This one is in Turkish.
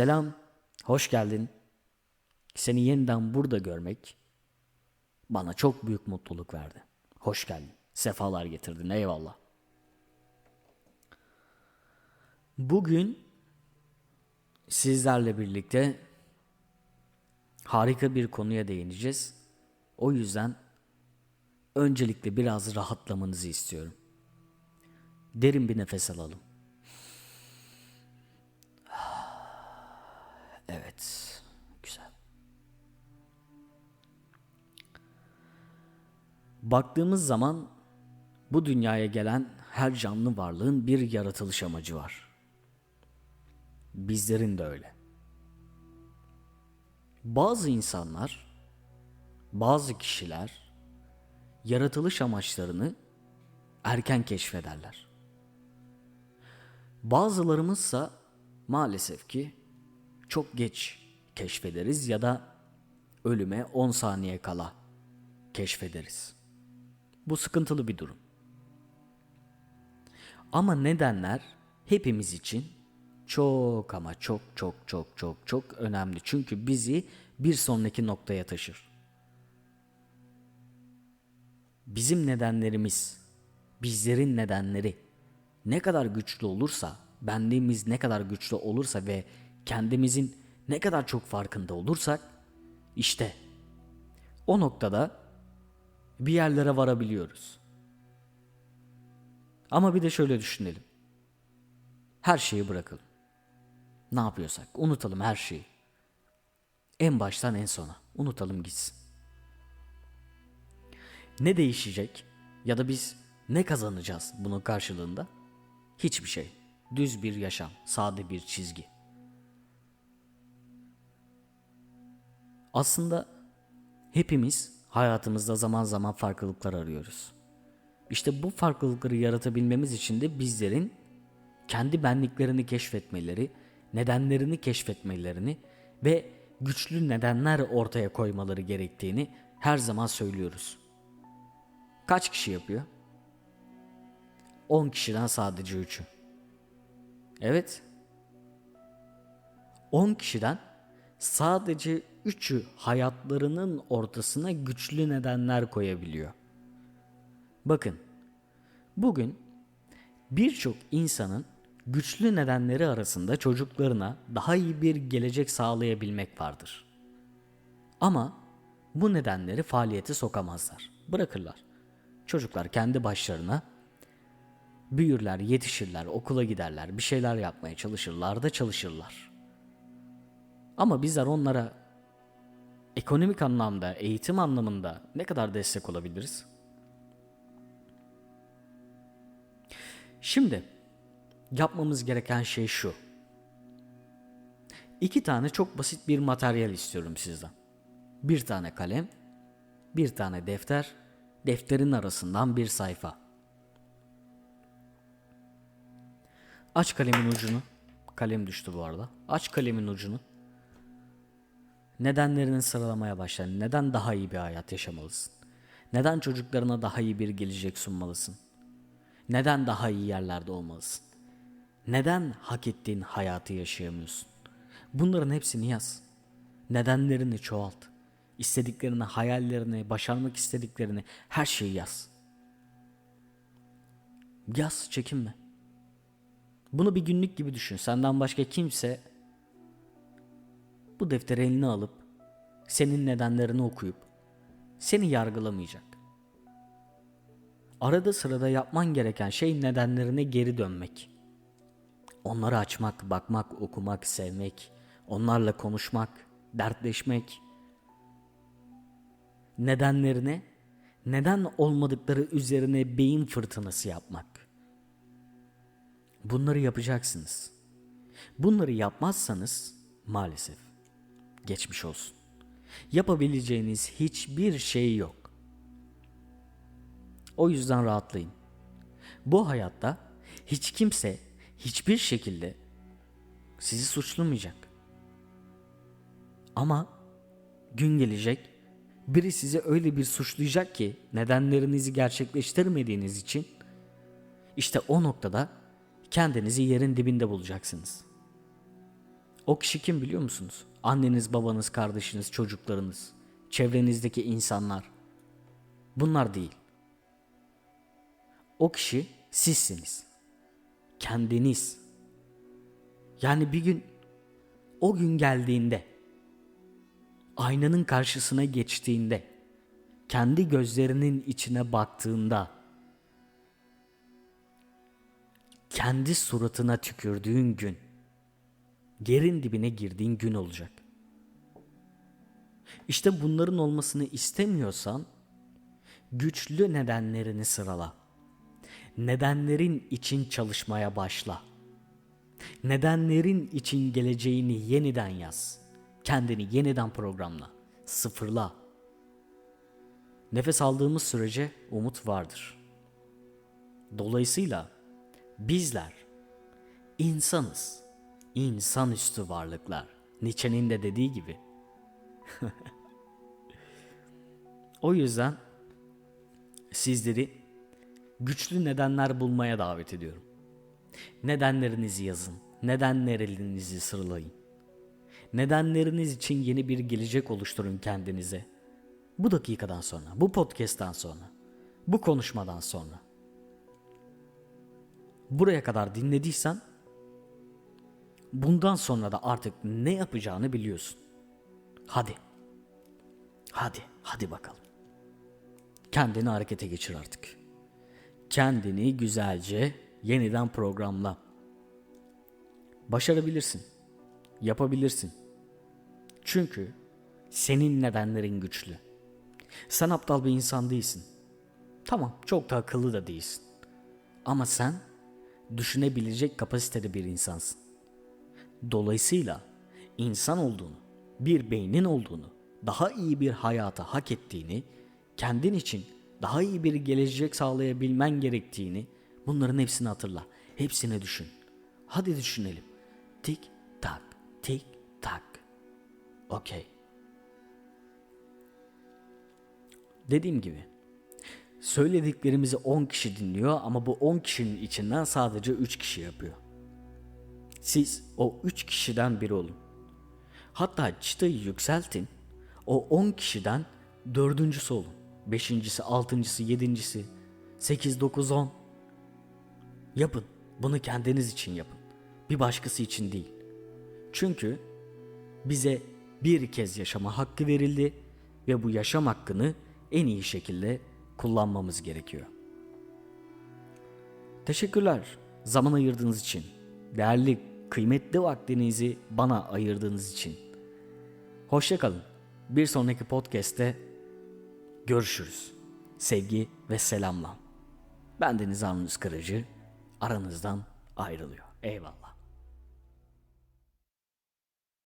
Selam, hoş geldin. Seni yeniden burada görmek bana çok büyük mutluluk verdi. Hoş geldin, sefalar getirdin, eyvallah. Bugün sizlerle birlikte harika bir konuya değineceğiz. O yüzden öncelikle biraz rahatlamanızı istiyorum. Derin bir nefes alalım. Baktığımız zaman bu dünyaya gelen her canlı varlığın bir yaratılış amacı var. Bizlerin de öyle. Bazı insanlar, bazı kişiler yaratılış amaçlarını erken keşfederler. Bazılarımızsa maalesef ki çok geç keşfederiz ya da ölüme 10 saniye kala keşfederiz. Bu sıkıntılı bir durum. Ama nedenler hepimiz için çok ama çok çok çok çok çok önemli. Çünkü bizi bir sonraki noktaya taşır. Bizim nedenlerimiz, bizlerin nedenleri ne kadar güçlü olursa, benliğimiz ne kadar güçlü olursa ve kendimizin ne kadar çok farkında olursak işte o noktada bir yerlere varabiliyoruz. Ama bir de şöyle düşünelim. Her şeyi bırakalım. Ne yapıyorsak unutalım her şeyi. En baştan en sona unutalım gitsin. Ne değişecek ya da biz ne kazanacağız bunun karşılığında? Hiçbir şey. Düz bir yaşam, sade bir çizgi. Aslında hepimiz hayatımızda zaman zaman farklılıklar arıyoruz. İşte bu farklılıkları yaratabilmemiz için de bizlerin kendi benliklerini keşfetmeleri, nedenlerini keşfetmelerini ve güçlü nedenler ortaya koymaları gerektiğini her zaman söylüyoruz. Kaç kişi yapıyor? 10 kişiden sadece 3'ü. Evet. 10 kişiden sadece üçü hayatlarının ortasına güçlü nedenler koyabiliyor. Bakın, bugün birçok insanın güçlü nedenleri arasında çocuklarına daha iyi bir gelecek sağlayabilmek vardır. Ama bu nedenleri faaliyete sokamazlar. Bırakırlar. Çocuklar kendi başlarına büyürler, yetişirler, okula giderler, bir şeyler yapmaya çalışırlar da çalışırlar. Ama bizler onlara ekonomik anlamda, eğitim anlamında ne kadar destek olabiliriz? Şimdi yapmamız gereken şey şu. İki tane çok basit bir materyal istiyorum sizden. Bir tane kalem, bir tane defter, defterin arasından bir sayfa. Aç kalemin ucunu. Kalem düştü bu arada. Aç kalemin ucunu. Nedenlerini sıralamaya başla. Neden daha iyi bir hayat yaşamalısın? Neden çocuklarına daha iyi bir gelecek sunmalısın? Neden daha iyi yerlerde olmalısın? Neden hak ettiğin hayatı yaşayamıyorsun? Bunların hepsini yaz. Nedenlerini çoğalt. İstediklerini, hayallerini, başarmak istediklerini her şeyi yaz. Yaz, çekinme. Bunu bir günlük gibi düşün. Senden başka kimse bu defteri eline alıp senin nedenlerini okuyup seni yargılamayacak. Arada sırada yapman gereken şey nedenlerine geri dönmek. Onları açmak, bakmak, okumak, sevmek, onlarla konuşmak, dertleşmek. Nedenlerine, neden olmadıkları üzerine beyin fırtınası yapmak. Bunları yapacaksınız. Bunları yapmazsanız maalesef geçmiş olsun. Yapabileceğiniz hiçbir şey yok. O yüzden rahatlayın. Bu hayatta hiç kimse hiçbir şekilde sizi suçlamayacak. Ama gün gelecek biri sizi öyle bir suçlayacak ki nedenlerinizi gerçekleştirmediğiniz için işte o noktada kendinizi yerin dibinde bulacaksınız. O kişi kim biliyor musunuz? Anneniz, babanız, kardeşiniz, çocuklarınız, çevrenizdeki insanlar. Bunlar değil. O kişi sizsiniz. Kendiniz. Yani bir gün o gün geldiğinde aynanın karşısına geçtiğinde kendi gözlerinin içine baktığında kendi suratına tükürdüğün gün yerin dibine girdiğin gün olacak. İşte bunların olmasını istemiyorsan güçlü nedenlerini sırala. Nedenlerin için çalışmaya başla. Nedenlerin için geleceğini yeniden yaz. Kendini yeniden programla. Sıfırla. Nefes aldığımız sürece umut vardır. Dolayısıyla bizler insanız. İnsanüstü varlıklar. Nietzsche'nin de dediği gibi. o yüzden sizleri güçlü nedenler bulmaya davet ediyorum. Nedenlerinizi yazın. Nedenlerinizi sıralayın. Nedenleriniz için yeni bir gelecek oluşturun kendinize. Bu dakikadan sonra, bu podcast'tan sonra, bu konuşmadan sonra. Buraya kadar dinlediysen bundan sonra da artık ne yapacağını biliyorsun. Hadi. Hadi, hadi bakalım. Kendini harekete geçir artık. Kendini güzelce yeniden programla. Başarabilirsin. Yapabilirsin. Çünkü senin nedenlerin güçlü. Sen aptal bir insan değilsin. Tamam, çok da akıllı da değilsin. Ama sen düşünebilecek kapasitede bir insansın. Dolayısıyla insan olduğunu, bir beynin olduğunu, daha iyi bir hayata hak ettiğini, kendin için daha iyi bir gelecek sağlayabilmen gerektiğini bunların hepsini hatırla. Hepsini düşün. Hadi düşünelim. Tik tak, tik tak. Okey. Dediğim gibi söylediklerimizi 10 kişi dinliyor ama bu 10 kişinin içinden sadece 3 kişi yapıyor. Siz o 3 kişiden biri olun. Hatta çıtayı yükseltin. O 10 kişiden dördüncüsü olun. Beşincisi, altıncısı, yedincisi, sekiz, dokuz, on. Yapın. Bunu kendiniz için yapın. Bir başkası için değil. Çünkü bize bir kez yaşama hakkı verildi ve bu yaşam hakkını en iyi şekilde kullanmamız gerekiyor. Teşekkürler zaman ayırdığınız için. Değerli, kıymetli vaktinizi bana ayırdığınız için. Hoşçakalın. Bir sonraki podcast'te görüşürüz. Sevgi ve selamla. Ben Deniz Arnuz Kırıcı aranızdan ayrılıyor. Eyvallah.